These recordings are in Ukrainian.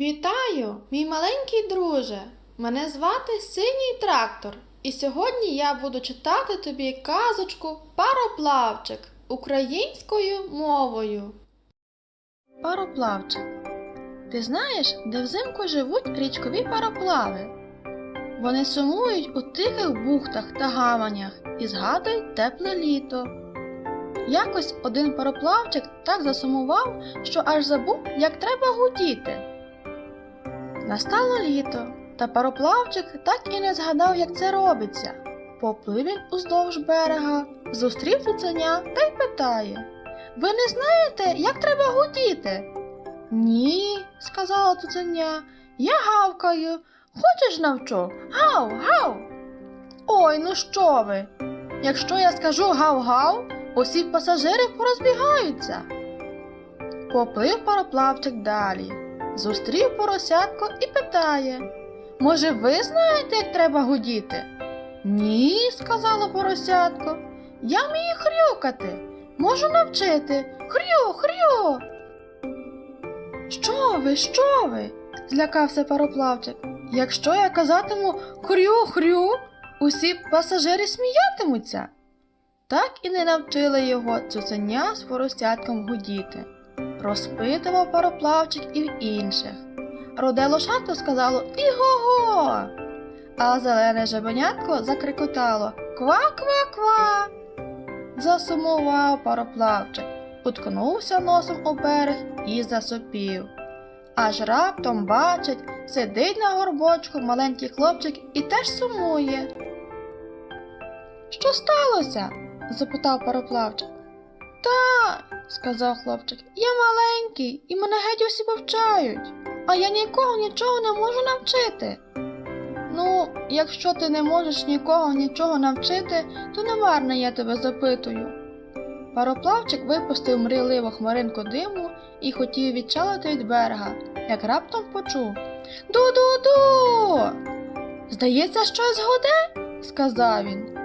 Вітаю, мій маленький друже. Мене звати Синій трактор, і сьогодні я буду читати тобі казочку Пароплавчик українською мовою. Пароплавчик. Ти знаєш, де взимку живуть річкові пароплави? Вони сумують у тихих бухтах та гаванях і згадують тепле літо. Якось один пароплавчик так засумував, що аж забув, як треба гудіти. Настало літо, та пароплавчик так і не згадав, як це робиться. Поплив він уздовж берега, зустрів цуценя та й питає Ви не знаєте, як треба гудіти? Ні, сказала цуценя, я гавкаю. Хочеш навчу? Гав, гав. Ой, ну що ви? Якщо я скажу гав-гав, усі пасажири порозбігаються. Поплив пароплавчик далі. Зустрів поросятко і питає Може, ви знаєте, як треба гудіти? Ні, сказало поросятко. Я вмію хрюкати. Можу навчити. Хрю, хрю. Що ви, що ви? злякався пароплавчик. Якщо я казатиму хрю-хрю, усі пасажири сміятимуться. Так і не навчили його цуценя з поросятком гудіти. Розпитував пароплавчик і в інших. Руде лошадко сказало іго-го, а зелене жабенятко закрикотало Ква-ква-ква. Засумував пароплавчик, уткнувся носом у берег і засопів. Аж раптом бачить, сидить на горбочку маленький хлопчик і теж сумує. Що сталося? запитав пароплавчик. Та, сказав хлопчик, я маленький і мене геть усі повчають, а я нікого нічого не можу навчити. Ну, якщо ти не можеш нікого нічого навчити, то не марно я тебе запитую. Пароплавчик випустив мрійливу хмаринку диму і хотів відчалити від берега, як раптом почув Ду-ду-ду. Здається, щось гуде, сказав він.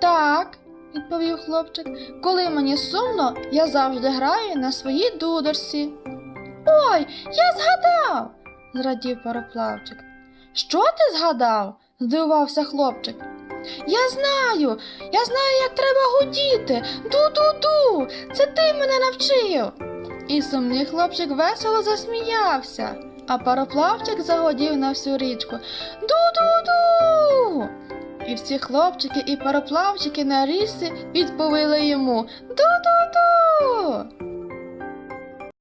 Так, відповів хлопчик. Коли мені сумно, я завжди граю на своїй дудорсі. Ой, я згадав, зрадів пароплавчик. Що ти згадав? здивувався хлопчик. Я знаю, я знаю, як треба гудіти. Ду-ду-ду, це ти мене навчив. І сумний хлопчик весело засміявся, а пароплавчик загодів на всю річку. Ду-ду-ду. І всі хлопчики і пароплавчики на річці відповіли йому Ду-ду-ду.